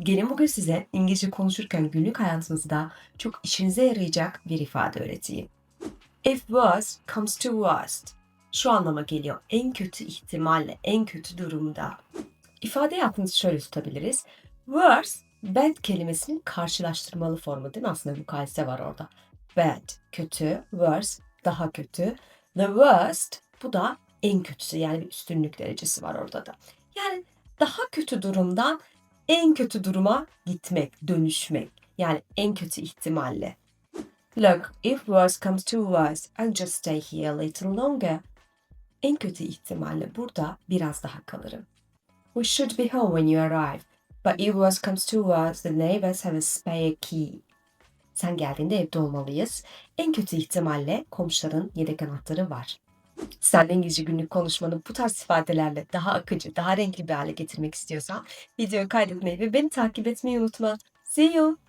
Gelin bugün size İngilizce konuşurken günlük hayatınızda çok işinize yarayacak bir ifade öğreteyim. If worst comes to worst. Şu anlama geliyor. En kötü ihtimalle, en kötü durumda. İfade aklınızı şöyle tutabiliriz. Worst, bad kelimesinin karşılaştırmalı formu değil mi? Aslında mukayese var orada. Bad, kötü, worse, daha kötü. The worst, bu da en kötüsü yani bir üstünlük derecesi var orada da. Yani daha kötü durumdan en kötü duruma gitmek, dönüşmek. Yani en kötü ihtimalle. Look, if worse comes to worse, I'll just stay here a little longer. En kötü ihtimalle burada biraz daha kalırım. We should be home when you arrive. But if worse comes to worse, the neighbors have a spare key. Sen geldiğinde evde olmalıyız. En kötü ihtimalle komşuların yedek anahtarı var. Sen de İngilizce günlük konuşmanı bu tarz ifadelerle daha akıcı, daha renkli bir hale getirmek istiyorsan videoyu kaydetmeyi ve beni takip etmeyi unutma. See you!